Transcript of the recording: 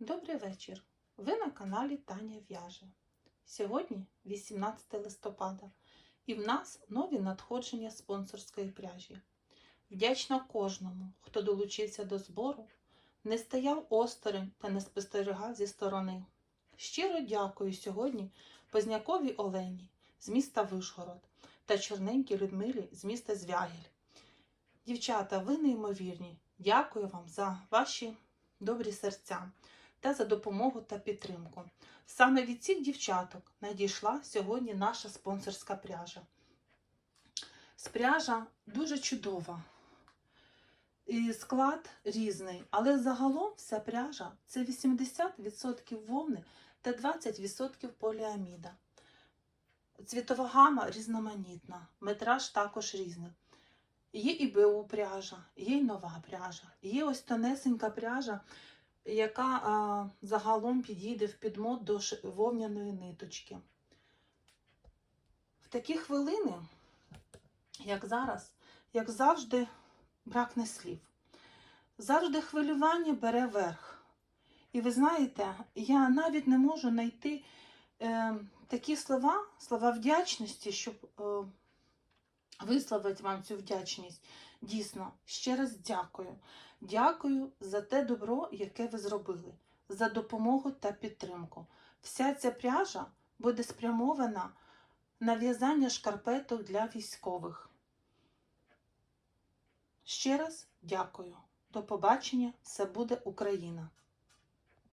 Добрий вечір! Ви на каналі Таня В'яже. Сьогодні 18 листопада, і в нас нові надходження спонсорської пряжі. Вдячна кожному, хто долучився до збору, не стояв осторонь та не спостерігав зі сторони. Щиро дякую сьогодні Позняковій Олені з міста Вишгород та Чорненькій Людмилі з міста Звягіль. Дівчата, ви неймовірні. Дякую вам за ваші добрі серця та за допомогу та підтримку. Саме від цих дівчаток надійшла сьогодні наша спонсорська пряжа. Спряжа дуже чудова. І склад різний, але загалом вся пряжа це 80% вовни та 20% поліаміда. Цвітова гама різноманітна, метраж також різний. Є і БУ пряжа, є й нова пряжа, є ось тонесенька пряжа, яка а, загалом підійде в підмот до вовняної ниточки. В такі хвилини, як зараз, як завжди, бракне слів. Завжди хвилювання бере верх. І ви знаєте, я навіть не можу знайти е, такі слова, слова вдячності, щоб е, висловити вам цю вдячність. Дійсно, ще раз дякую. Дякую за те добро, яке ви зробили, за допомогу та підтримку. Вся ця пряжа буде спрямована на в'язання шкарпеток для військових. Ще раз дякую. До побачення. Все буде Україна!